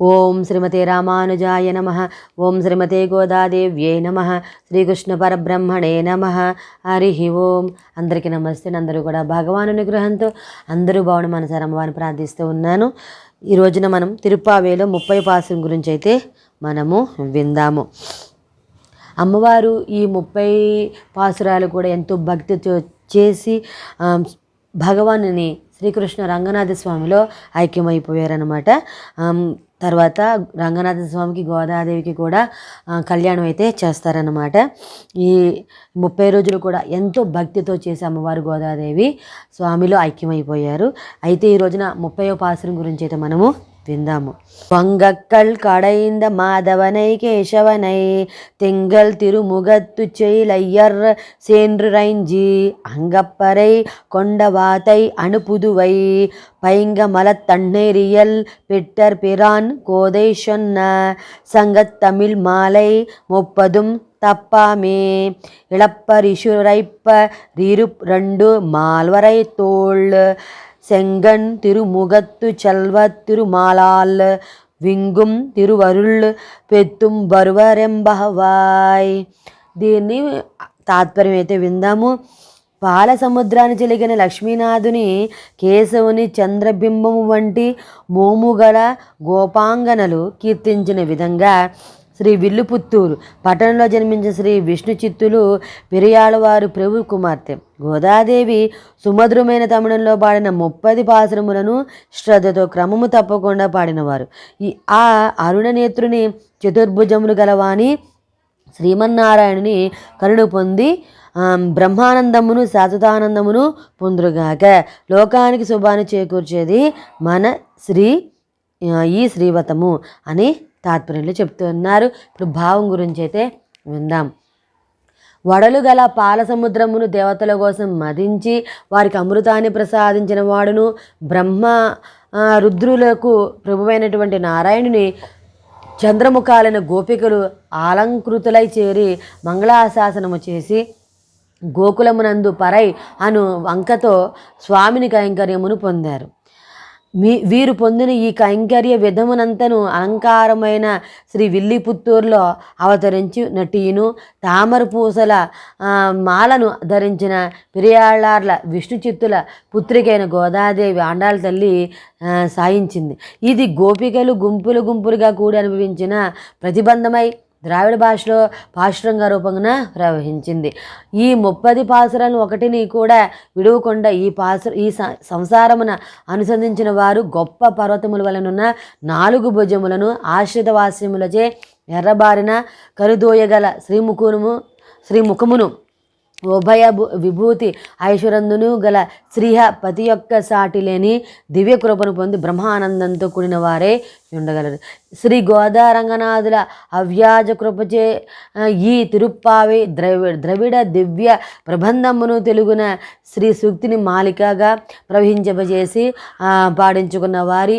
ఓం శ్రీమతే రామానుజాయ నమ. ఓం శ్రీమతే గోదాదేవ్యై నమ. శ్రీకృష్ణ పరబ్రహ్మణే నమ. హరి ఓం. అందరికీ నమస్తే. అందరూ కూడా భగవాను అనుగ్రహంతో అందరూ బాగుండి మనసారి అమ్మవారిని ప్రార్థిస్తూ ఉన్నాను. ఈ రోజున మనం తిరుపావేలో ముప్పై పాసం గురించి అయితే మనము విందాము. అమ్మవారు ఈ ముప్పై పాసురాలు కూడా ఎంతో భక్తితో చేసి భగవానుని శ్రీకృష్ణ రంగనాథ స్వామిలో ఐక్యమైపోయారనమాట తర్వాత రంగనాథ స్వామికి గోదాదేవికి కూడా కళ్యాణం అయితే చేస్తారనమాట ఈ ముప్పై రోజులు కూడా ఎంతో భక్తితో చేసే అమ్మవారు గోదాదేవి. స్వామిలో ఐక్యమైపోయారు. అయితే ఈ రోజున ముప్పై పాసురం గురించి అయితే మనము விந்தாமோ வங்கக்கள் கடைந்த மாதவனை கேசவனை திங்கள் திருமுகத்து செயலையர் சென்று ரைஞ்சி அங்கப்பறை கொண்ட வாத்தை அணுப்புதுவை பைங்க மலத்தண்ணெறியல் பெட்டர் பிரான் கோதை சொன்ன சங்கத்தமிழ் மாலை முப்பதும் தப்பாமே இளப்பரிசுரைப்ப ரிரு ரெண்டு மால்வரை தோள் செங்கண் திருமுகத்து செல்வத் திருமாலால் వింగుం తిరువరుళ్ పెత్తుం బరువరెంబహవాయ్ దీన్ని తాత్పర్యం అయితే విందాము పాల సముద్రాన్ని చెలిగిన లక్ష్మీనాథుని కేశవుని చంద్రబింబము వంటి మోముగల గోపాంగనలు కీర్తించిన విధంగా శ్రీ విల్లుపుత్తూరు. పట్టణంలో జన్మించిన శ్రీ విష్ణు చిత్తులు పెరియాళ్ళవారు ప్రభు కుమార్తె. గోదాదేవి సుమధురమైన తమిళంలో పాడిన ముప్పది పాసరములను శ్రద్ధతో క్రమము తప్పకుండా పాడినవారు. ఈ ఆ అరుణ నేత్రుని చతుర్భుజములు గలవాని శ్రీమన్నారాయణుని కరుణ పొంది బ్రహ్మానందమును శాశ్వతానందమును పొందురుగాక. లోకానికి శుభాన్ని చేకూర్చేది మన శ్రీ ఈ శ్రీవతము అని తాత్పర్యంలో చెప్తున్నారు. ఇప్పుడు భావం గురించి అయితే విందాం. వడలు గల పాల సముద్రమును దేవతల కోసం మదించి వారికి అమృతాన్ని ప్రసాదించిన వాడును. బ్రహ్మ రుద్రులకు ప్రభువైనటువంటి నారాయణుని చంద్రముఖాలైన గోపికలు ఆలంకృతులై చేరి మంగళాశాసనము చేసి గోకులమునందు పరై అను వంకతో స్వామిని కైంకర్యమును పొందారు. మీ వీరు పొందిన ఈ కైంకర్య విధమునంతను అలంకారమైన శ్రీ విల్లిపుత్తూరులో అవతరించి నటీయును తామర పూసల మాలను ధరించిన పెరియాళ్ళార్ల విష్ణు చిత్తుల పుత్రికైన గోదాదేవి ఆండాళ్ళ తల్లి సాయించింది. ఇది గోపికలు గుంపులు గుంపులుగా కూడి అనుభవించిన ప్రతిబంధమై ద్రావిడ భాషలో పాశురంగా రూపంగా ప్రవహించింది. ఈ ముప్పది పాసురాలను ఒకటిని కూడా విడువకుండా ఈ పాసు ఈ సంసారమున అనుసంధించిన వారు గొప్ప పర్వతముల వలనున్న నాలుగు భుజములను ఆశ్రిత వాస్యములచే ఎర్రబారిన కరుదోయగల శ్రీముఖును శ్రీముఖమును ఉభయ విభూతి ఐశ్వరందును గల శ్రీహ పతి యొక్క సాటి లేని దివ్య కృపను పొంది బ్రహ్మానందంతో కూడిన వారే ఉండగలరు. శ్రీ గోదారంగనాథుల అవ్యాజ కృపచే ఈ తిరుప్పావి ద్రవి ద్రవిడ దివ్య ప్రబంధమును తెలుగున శ్రీ సూక్తిని మాలికగా ప్రవహించబజేసి పాడించుకున్న వారి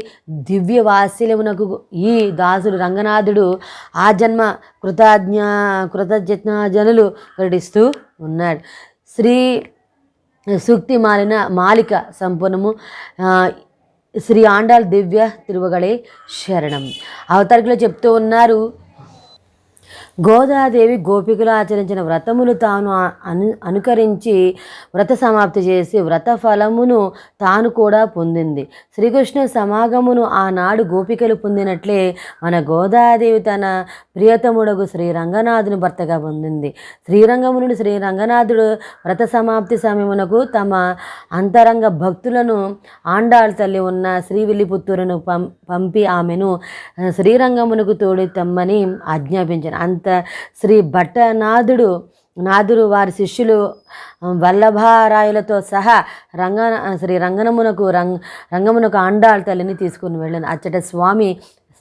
దివ్య వాత్సల్యమునకు ఈ దాసుడు రంగనాథుడు ఆ జన్మ కృతజ్ఞ కృతజ్ఞజనులు ప్రకటిస్తూ ఉన్నాడు. శ్రీ సూక్తి మాలిన మాలిక సంపూర్ణము శ్రీ ఆండాల్ దివ్య తిరువగడే శరణం. అవతారికలో చెప్తూ ఉన్నారు గోదాదేవి గోపికలు ఆచరించిన వ్రతములు తాను అను అనుకరించి వ్రత సమాప్తి చేసి వ్రత ఫలమును తాను కూడా పొందింది. శ్రీకృష్ణ సమాగమును ఆనాడు గోపికలు పొందినట్లే మన గోదాదేవి తన ప్రియతముడకు శ్రీ రంగనాథుని భర్తగా పొందింది. శ్రీరంగమునుడు శ్రీ రంగనాథుడు వ్రత సమాప్తి సమయమునకు తమ అంతరంగ భక్తులను ఆండాళ్ తల్లి ఉన్న శ్రీవిల్లిపుత్తూరును పం పంపి ఆమెను శ్రీరంగమునకు తోడి తెమ్మని ఆజ్ఞాపించాను అంత శ్రీ భట్టనాథుడు నాథుడు వారి శిష్యులు వల్లభారాయులతో సహా రంగ శ్రీ రంగనమునకు రంగ రంగమునకు ఆండాళ్ తల్లిని తీసుకుని వెళ్ళాను అచ్చట స్వామి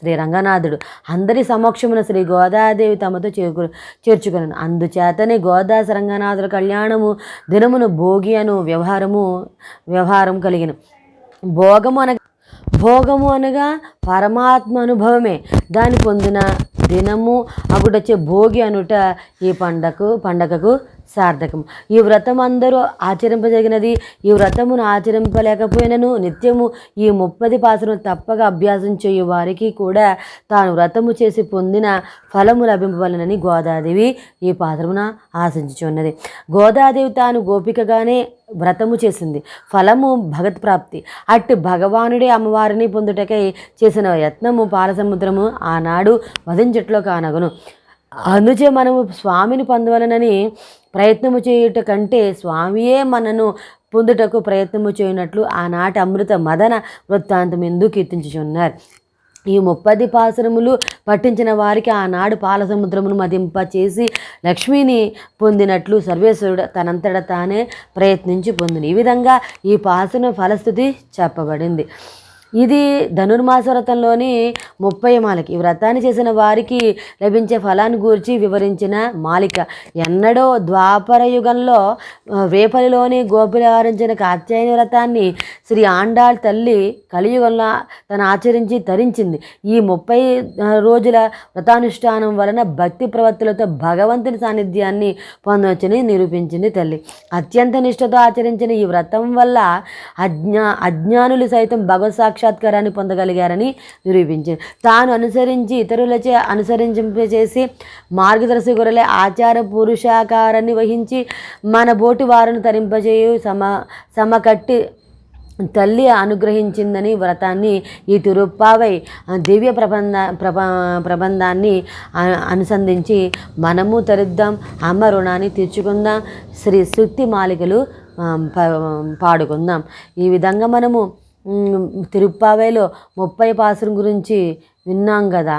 శ్రీ రంగనాథుడు అందరి సమక్షమున శ్రీ గోదాదేవి తమతో చేకూరు చేర్చుకున్నాను అందుచేతనే గోదాస రంగనాథుడు కళ్యాణము దినమును భోగి అను వ్యవహారము వ్యవహారం కలిగిన. భోగము అనగా భోగము అనగా పరమాత్మ అనుభవమే. దాని పొందిన దినము అగుడొచ్చే భోగి అనుట ఈ పండకు పండగకు సార్థకం. ఈ వ్రతం అందరూ ఆచరింపదగినది ఈ వ్రతమును ఆచరింపలేకపోయినను నిత్యము ఈ ముప్పది పాసను తప్పక అభ్యాసం చేయు వారికి కూడా తాను వ్రతము చేసి పొందిన ఫలము లభింపవలనని గోదాదేవి ఈ పాత్రమున ఆశించుచున్నది. గోదాదేవి తాను గోపికగానే వ్రతము చేసింది. ఫలము భగత్ ప్రాప్తి. అట్టి భగవానుడే అమ్మవారిని పొందుటకై చేసిన యత్నము పాలసముద్రము ఆనాడు వధించట్లో కానగును. అందుచే మనము స్వామిని పొందవలనని ప్రయత్నము చేయుట కంటే స్వామియే మనను పొందుటకు ప్రయత్నము చేయనట్లు ఆనాటి అమృత మదన వృత్తాంతం ఎందుకు కీర్తించుచున్నారు. ఈ ముప్పది పాసరములు పట్టించిన వారికి ఆనాడు పాల సముద్రమును మదింప చేసి లక్ష్మిని పొందినట్లు సర్వేశ్వరుడు తనంతట తానే ప్రయత్నించి పొందిన. ఈ విధంగా ఈ పాసన ఫలస్థుతి చెప్పబడింది. ఇది ధనుర్మాస వ్రతంలోని ముప్పై మాలిక. ఈ వ్రతాన్ని చేసిన వారికి లభించే ఫలాన్ని గూర్చి వివరించిన మాలిక. ఎన్నడో ద్వాపర యుగంలో వేపలిలోని గోపులు ఆవరించిన కాత్యాయని వ్రతాన్ని శ్రీ ఆండాళ్ తల్లి కలియుగంలో తను ఆచరించి తరించింది. ఈ ముప్పై రోజుల వ్రతానుష్ఠానం వలన భక్తి ప్రవర్తులతో భగవంతుని సాన్నిధ్యాన్ని పొందవచ్చని నిరూపించింది తల్లి. అత్యంత నిష్ఠతో ఆచరించిన ఈ వ్రతం వల్ల అజ్ఞా అజ్ఞానులు సైతం భగవత్ సాక్షాత్కారాన్ని పొందగలిగారని నిరూపించింది తాను అనుసరించి ఇతరులచే అనుసరించేసి మార్గదర్శకులే ఆచార పురుషాకారాన్ని వహించి మన బోటి వారిని తరింపజేయు సమ సమకట్టి తల్లి అనుగ్రహించిందని వ్రతాన్ని ఈ తిరుప్పావై దివ్య ప్రబంధ ప్రబ ప్రబంధాన్ని అనుసంధించి మనము తరిద్దాం. అమ్మ రుణాన్ని తీర్చుకుందాం. శ్రీ శుక్తి మాలికలు పాడుకుందాం. ఈ విధంగా మనము తిరుప్పావేలో ముప్పై పాసురం గురించి విన్నాం కదా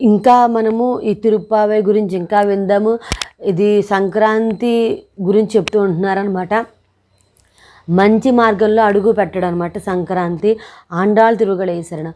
ఇంకా మనము ఈ తిరుప్పావే గురించి ఇంకా విందాము. ఇది సంక్రాంతి గురించి చెప్తూ ఉంటున్నారనమాట మంచి మార్గంలో అడుగు పెట్టడం అనమాట సంక్రాంతి ఆండాళ్ తిరుగడేశ్వరణ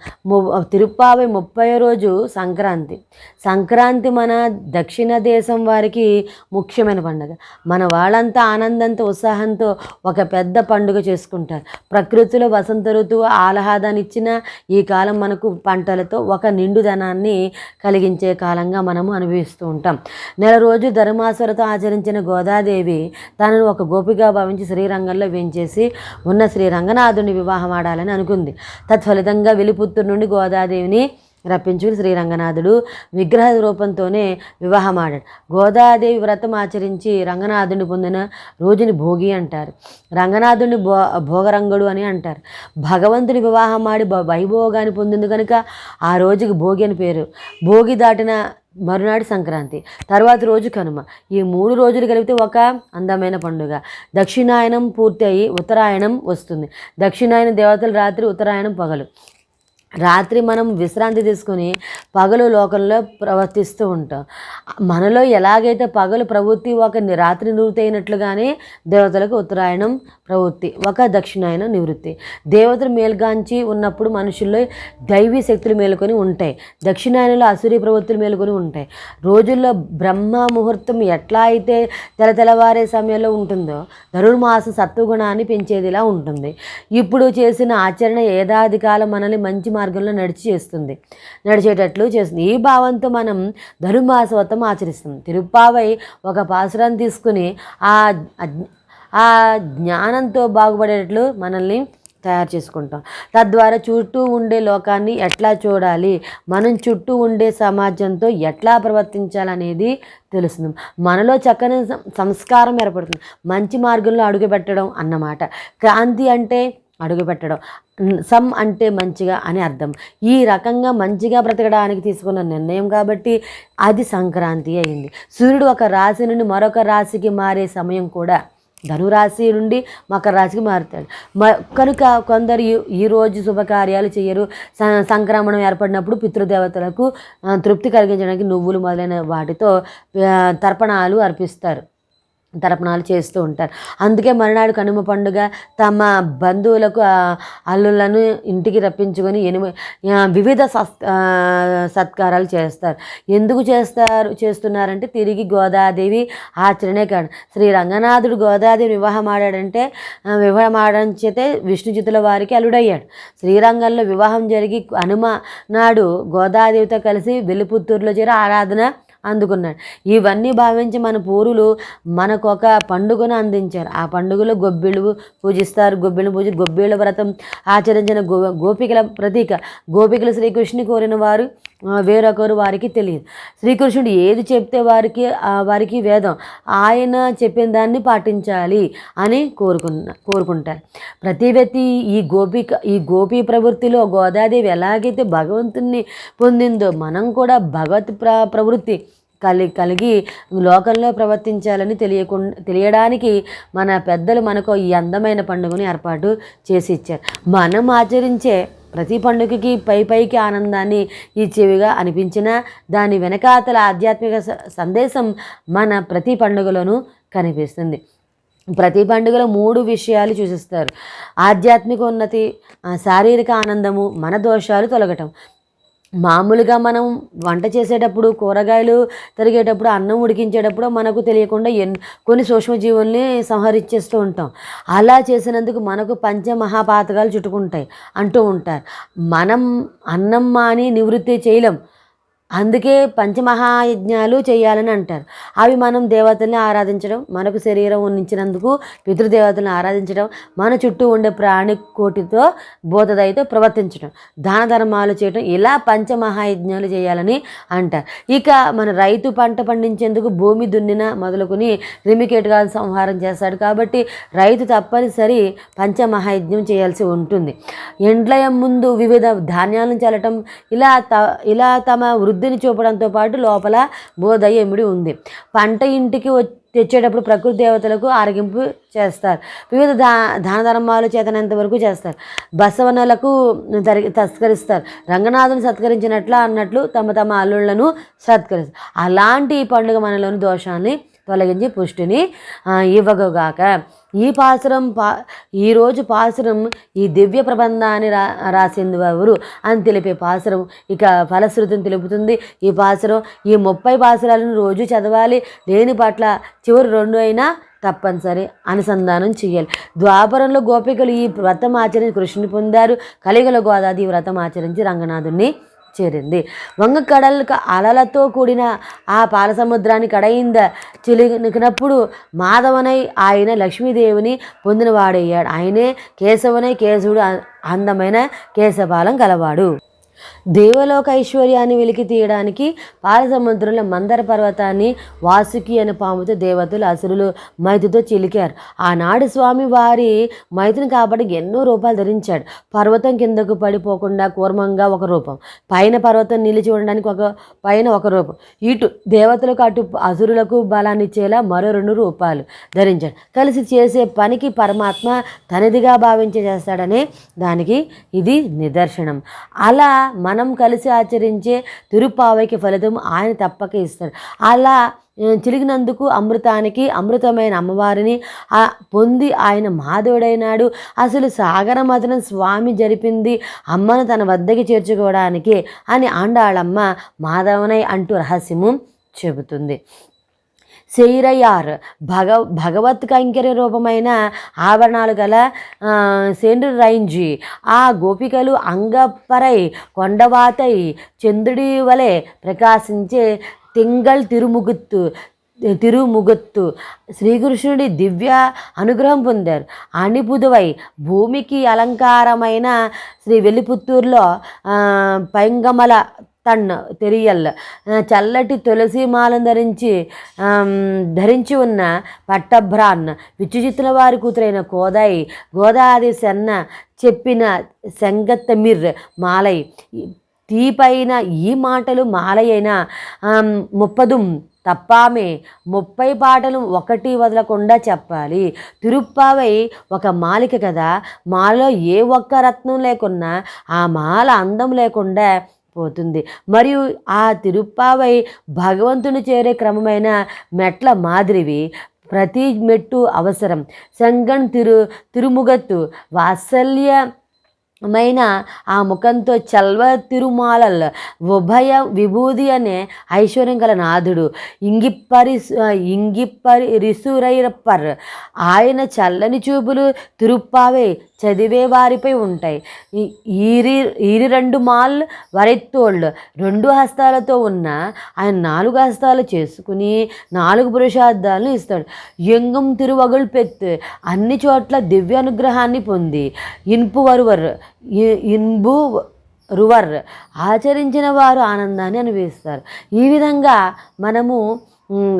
తిరుప్పావై ముప్పై రోజు సంక్రాంతి. సంక్రాంతి మన దక్షిణ దేశం వారికి ముఖ్యమైన పండుగ. మన వాళ్ళంతా ఆనందంతో ఉత్సాహంతో ఒక పెద్ద పండుగ చేసుకుంటారు. ప్రకృతిలో వసంత ఋతువు ఆహ్లాదాన్ని ఇచ్చిన ఈ కాలం మనకు పంటలతో ఒక నిండుదనాన్ని కలిగించే కాలంగా మనము అనుభవిస్తూ ఉంటాం. నెల రోజు ధర్మాసురతో ఆచరించిన గోదాదేవి తనను ఒక గోపిగా భావించి శ్రీరంగంలో చేసి ఉన్న శ్రీ రంగనాథుని వివాహం ఆడాలని అనుకుంది. తత్ఫలితంగా వెలిపుత్తూరు నుండి గోదాదేవిని రప్పించుకుని శ్రీరంగనాథుడు విగ్రహ రూపంతోనే వివాహం ఆడాడు గోదాదేవి వ్రతం ఆచరించి రంగనాథుని పొందిన రోజుని భోగి అంటారు. రంగనాథుని భో భోగరంగుడు అని అంటారు. భగవంతుని వివాహం ఆడి భ- వైభోగాన్ని పొందింది కనుక ఆ రోజుకి భోగి అని పేరు. భోగి దాటిన మరునాడు సంక్రాంతి. తర్వాత రోజు కనుమ. ఈ మూడు రోజులు కలిపితే ఒక అందమైన పండుగ. దక్షిణాయనం పూర్తి ఉత్తరాయణం వస్తుంది. దక్షిణాయన దేవతలు రాత్రి ఉత్తరాయణం పగలు. రాత్రి మనం విశ్రాంతి తీసుకుని పగలు లోకంలో ప్రవర్తిస్తూ ఉంటాం. మనలో ఎలాగైతే పగలు ప్రవృత్తి ఒక రాత్రి నివృత్తి అయినట్లుగానే దేవతలకు ఉత్తరాయణం ప్రవృత్తి ఒక దక్షిణాయనం నివృత్తి. దేవతలు మేల్గాంచి ఉన్నప్పుడు మనుషుల్లో దైవీ శక్తులు మేలుకొని ఉంటాయి. దక్షిణాయనంలో అసూరి ప్రవృత్తులు మేలుకొని ఉంటాయి. రోజుల్లో బ్రహ్మ ముహూర్తం ఎట్లా అయితే తెల సమయంలో ఉంటుందో ధనుర్మాసం సత్వగుణాన్ని పెంచేదిలా ఉంటుంది. ఇప్పుడు చేసిన ఆచరణ ఏడాది కాలం మనల్ని మంచి మార్గంలో నడిచి చేస్తుంది. నడిచేటట్లు చేస్తుంది. ఈ భావంతో మనం ధనుర్మాస వ్రతం ఆచరిస్తాం. తిరుప్పావై ఒక పాసురాన్ని తీసుకుని ఆ ఆ జ్ఞానంతో బాగుపడేటట్లు మనల్ని తయారు చేసుకుంటాం. తద్వారా చుట్టూ ఉండే లోకాన్ని ఎట్లా చూడాలి? మనం చుట్టూ ఉండే సమాజంతో ఎట్లా ప్రవర్తించాలనేది తెలుస్తుంది. మనలో చక్కని సం- సంస్కారం ఏర్పడుతుంది. మంచి మార్గంలో అడుగుపెట్టడం అన్నమాట. క్రాంతి అంటే అడుగుపెట్టడం. సమ్ అంటే మంచిగా అని అర్థం. ఈ రకంగా మంచిగా బ్రతకడానికి తీసుకున్న నిర్ణయం కాబట్టి అది సంక్రాంతి అయింది. సూర్యుడు ఒక రాశి నుండి మరొక రాశికి మారే సమయం కూడా ధనురాశి నుండి మకర రాశికి మారుతాడు. మ కనుక కొందరు ఈ- రోజు శుభకార్యాలు చేయరు. స- సంక్రమణం ఏర్పడినప్పుడు పితృదేవతలకు తృప్తి కలిగించడానికి నువ్వులు మొదలైన వాటితో తర్పణాలు అర్పిస్తారు. తర్పణాలు చేస్తూ ఉంటారు. అందుకే మరునాడు కనుమ పండుగ తమ బంధువులకు అల్లులను ఇంటికి రప్పించుకొని ఎనిమి వివిధ సస్ సత్కారాలు చేస్తారు. ఎందుకు చేస్తారు చేస్తున్నారంటే తిరిగి గోదాదేవి ఆచరణే కాదు. శ్రీ రంగనాథుడు గోదాదేవి వివాహం ఆడాడంటే వివాహం ఆడడం చేతే విష్ణుజితుల వారికి అల్లుడయ్యాడు. శ్రీరంగంలో వివాహం జరిగి హనుమ నాడు గోదాదేవితో కలిసి వెలుపుత్తూరులో చేరి ఆరాధన అందుకున్నాడు. ఇవన్నీ భావించి మన పూర్వులు మనకు ఒక పండుగను అందించారు. ఆ పండుగలో గొబ్బిళ్ళు పూజిస్తారు. గొబ్బిళ్ళు పూజ గొబ్బిళ్ళ వ్రతం ఆచరించిన గో గోపికల ప్రతీక. గోపికలు శ్రీకృష్ణుని కోరిన వారు వేరొకరు వారికి తెలియదు. శ్రీకృష్ణుడు ఏది చెప్తే వారికి వారికి వేదం. ఆయన చెప్పిన దాన్ని పాటించాలి అని కోరుకున్న కోరుకుంటారు. ప్రతి వ్యక్తి ఈ గోపిక ఈ గోపి ప్రవృత్తిలో గోదాదేవి ఎలాగైతే భగవంతుణ్ణి పొందిందో మనం కూడా భగవత్ ప్ర ప్రవృత్తి కలి కలిగి లోకంలో ప్రవర్తించాలని తెలియకుండా తెలియడానికి మన పెద్దలు మనకు ఈ అందమైన పండుగను ఏర్పాటు చేసి ఇచ్చారు. మనం ఆచరించే ప్రతి పండుగకి పై పైకి ఆనందాన్ని ఇచ్చేవిగా అనిపించిన దాని వెనకాతల ఆధ్యాత్మిక స- సందేశం మన ప్రతి పండుగలోనూ కనిపిస్తుంది. ప్రతి పండుగలో మూడు విషయాలు సూచిస్తారు ఆధ్యాత్మిక ఉన్నతి శారీరక ఆనందము మన దోషాలు తొలగటం. మామూలుగా మనం వంట చేసేటప్పుడు కూరగాయలు తరిగేటప్పుడు అన్నం ఉడికించేటప్పుడు మనకు తెలియకుండా ఎన్ కొన్ని సూక్ష్మజీవుల్ని సంహరించేస్తూ ఉంటాం. అలా చేసినందుకు మనకు పంచమహాపాతకాలు చుట్టుకుంటాయి అంటూ ఉంటారు. మనం అన్నం మాని నివృత్తి చేయలేం. అందుకే పంచమహాయజ్ఞాలు చేయాలని అంటారు. అవి మనం దేవతల్ని ఆరాధించడం మనకు శరీరం ఉంచినందుకు పితృదేవతలను ఆరాధించడం మన చుట్టూ ఉండే ప్రాణి కోటితో బోధదయతో ప్రవర్తించడం దాన ధర్మాలు చేయడం ఇలా పంచమహాయజ్ఞాలు చేయాలని అంటారు. ఇక మన రైతు పంట పండించేందుకు భూమి దున్నిన మొదలుకొని రిమికేట్గా సంహారం చేస్తాడు కాబట్టి రైతు తప్పనిసరి పంచమహాయజ్ఞం చేయాల్సి ఉంటుంది. ఎండ్లయం ముందు వివిధ ధాన్యాలను చల్లటం ఇలా త ఇలా తమ వృద్ధి వృద్ధిని చూపడంతో పాటు లోపల బోధయ్య ఇమిడి ఉంది. పంట ఇంటికి తెచ్చేటప్పుడు ప్రకృతి దేవతలకు ఆరగింపు చేస్తారు. వివిధ దా దాన ధర్మాలు చేతనంత వరకు చేస్తారు. బసవనలకు తరి తస్కరిస్తారు. రంగనాథుని సత్కరించినట్ల అన్నట్లు తమ తమ అల్లుళ్ళను సత్కరిస్తారు. అలాంటి ఈ పండుగ మనలోని దోషాన్ని తొలగించి పుష్టిని ఇవ్వగుగాక. ఈ పాసురం పా ఈరోజు పాసురం ఈ దివ్య ప్రబంధాన్ని రా రాసింది ఎవరు అని తెలిపే పాసురం. ఇక ఫలశ్రుతిని తెలుపుతుంది. ఈ పాసురం ఈ ముప్పై పాసురాలను రోజు చదవాలి. లేని పట్ల? చివరి రెండు అయినా తప్పనిసరి. అనుసంధానం చేయాలి. ద్వాపరంలో గోపికలు ఈ వ్రతం ఆచరించి కృష్ణుని పొందారు. కలిగల గోదాది ఈ వ్రతం ఆచరించి రంగనాథుని చేరింది. వంగ అలలతో కూడిన ఆ పాలసముద్రాన్ని కడయింద చిలికినప్పుడు మాధవనై ఆయన లక్ష్మీదేవిని పొందినవాడయ్యాడు. ఆయనే కేశవనై కేశవుడు అందమైన కేశపాలం కలవాడు దేవలోక ఐశ్వర్యాన్ని వెలికి తీయడానికి పాలసముద్రంలో మందర పర్వతాన్ని వాసుకి అనే పాముతో దేవతలు అసురులు మైతితో చిలికారు. ఆనాడు స్వామి వారి మైతిని కాబట్టి ఎన్నో రూపాలు ధరించాడు. పర్వతం కిందకు పడిపోకుండా కూర్మంగా ఒక రూపం. పైన పర్వతం నిలిచి ఉండడానికి ఒక పైన ఒక రూపం. ఇటు దేవతలకు అటు అసురులకు బలాన్ని ఇచ్చేలా మరో రెండు రూపాలు ధరించాడు. కలిసి చేసే పనికి పరమాత్మ తనదిగా భావించి చేస్తాడనే దానికి ఇది నిదర్శనం. అలా మనం కలిసి ఆచరించే తిరుపావైకి ఫలితం ఆయన తప్పక ఇస్తాడు. అలా ఆ, చిలిగినందుకు అమృతానికి అమృతమైన అమ్మవారిని ఆ పొంది ఆయన మాధవుడైనాడు. అసలు సాగర మదనం స్వామి జరిపింది అమ్మను తన వద్దకి చేర్చుకోవడానికి అని ఆండాళమ్మ మాధవనై అంటూ రహస్యము చెబుతుంది. శైరయార్ భగ భగవత్ కైంకర్య రూపమైన ఆభరణాలు గల ఆ, రైంజి. ఆ గోపికలు అంగపరై కొండవాతై చంద్రుడి వలె ప్రకాశించే తింగల్ తిరుముగుత్తు తిరుముగత్తు. శ్రీకృష్ణుడి దివ్య అనుగ్రహం పొందారు. అణిపుదువై భూమికి అలంకారమైన శ్రీ వెల్లిపుత్తూరులో పైంగమల తన్ను తెరియల్. చల్లటి తులసి మాలను ధరించి ధరించి ఉన్న పట్టభ్రాన్ విచ్చుజిత్తుల వారి కూతురైన కోదాయి గోదాది సెన్న చెప్పిన సంగత్తమిర్ మాలై తీపైన ఈ మాటలు మాలయైన ముప్పదుం తప్పామే ముప్పై పాటలు ఒకటి వదలకుండా చెప్పాలి. తిరుప్పావై ఒక మాలిక కదా మాలలో ఏ ఒక్క రత్నం లేకున్నా ఆ మాల అందం లేకుండా పోతుంది. మరియు ఆ తిరుప్పావై భగవంతుని చేరే క్రమమైన మెట్ల మాదిరివి ప్రతి మెట్టు అవసరం. సంగణ్ తిరు తిరుముగత్తు వాత్సల్య మైన ఆ ముఖంతో చల్వ తిరుమాలల్ ఉభయ విభూది అనే ఐశ్వర్యం గల నాథుడు. ఇంగిప్పరి ఇంగిప్పరి రిసురైరప్పర్ ఆయన చల్లని చూపులు తిరుప్పావే చదివే వారిపై ఉంటాయి. ఈరి ఈరి రెండు మాల్ వరెత్తోళ్ళు. రెండు హస్తాలతో ఉన్న ఆయన నాలుగు హస్తాలు చేసుకుని నాలుగు పురుషార్థాలను ఇస్తాడు. ఎంగం తిరువగుల్ పెత్తు అన్ని చోట్ల దివ్య అనుగ్రహాన్ని పొంది. ఇన్పు వరువర్ ఇన్బు రువర్. ఆచరించిన వారు ఆనందాన్ని అనుభవిస్తారు. ఈ విధంగా మనము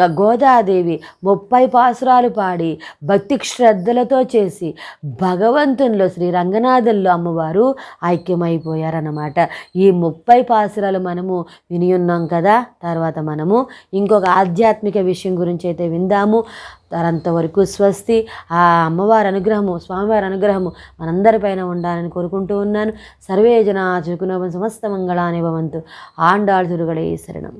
గోదాదేవి ముప్పై పాసురాలు పాడి భక్తి శ్రద్ధలతో చేసి భగవంతునిలో శ్రీ రంగనాథంలో అమ్మవారు ఐక్యమైపోయారన్నమాట. ఈ ముప్పై పాసురాలు మనము విని ఉన్నాం కదా? తర్వాత మనము ఇంకొక ఆధ్యాత్మిక విషయం గురించి అయితే విందాము అంతవరకు స్వస్తి. ఆ అమ్మవారి అనుగ్రహము స్వామివారి అనుగ్రహము మనందరిపైన ఉండాలని కోరుకుంటూ ఉన్నాను. సర్వే జన చుకునోపం సమస్త మంగళాని భవంతు. ఆండాళ్ తిరుగడే శరణం.